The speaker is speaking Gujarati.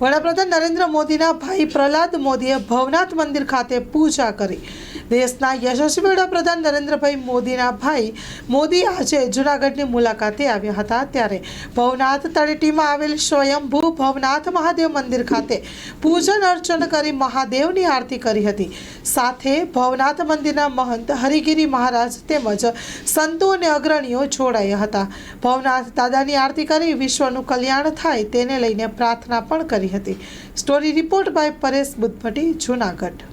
વડાપ્રધાન નરેન્દ્ર મોદીના ભાઈ પ્રહલાદ મોદીએ ભવનાથ મંદિર ખાતે પૂજા કરી. દેશના યશસ્વી વડાપ્રધાન નરેન્દ્રભાઈ મોદીના ભાઈ મોદી આજે જૂનાગઢની મુલાકાતે આવ્યા હતા ત્યારે ભવનાથ તળેટીમાં આવેલ સ્વયંભૂ ભવનાથ મહાદેવ મંદિર ખાતે પૂજન અર્ચન કરી મહાદેવની આરતી કરી હતી. સાથે ભવનાથ મંદિરના મહંત હરિગીરી મહારાજ તેમજ સંતો અને અગ્રણીઓ જોડાયા હતા. ભવનાથ દાદાની આરતી કરી વિશ્વનું કલ્યાણ થાય તેને લઈને પ્રાર્થના પણ કરી હતી. Story report by Paresh Buddhabhatti, Junagadh.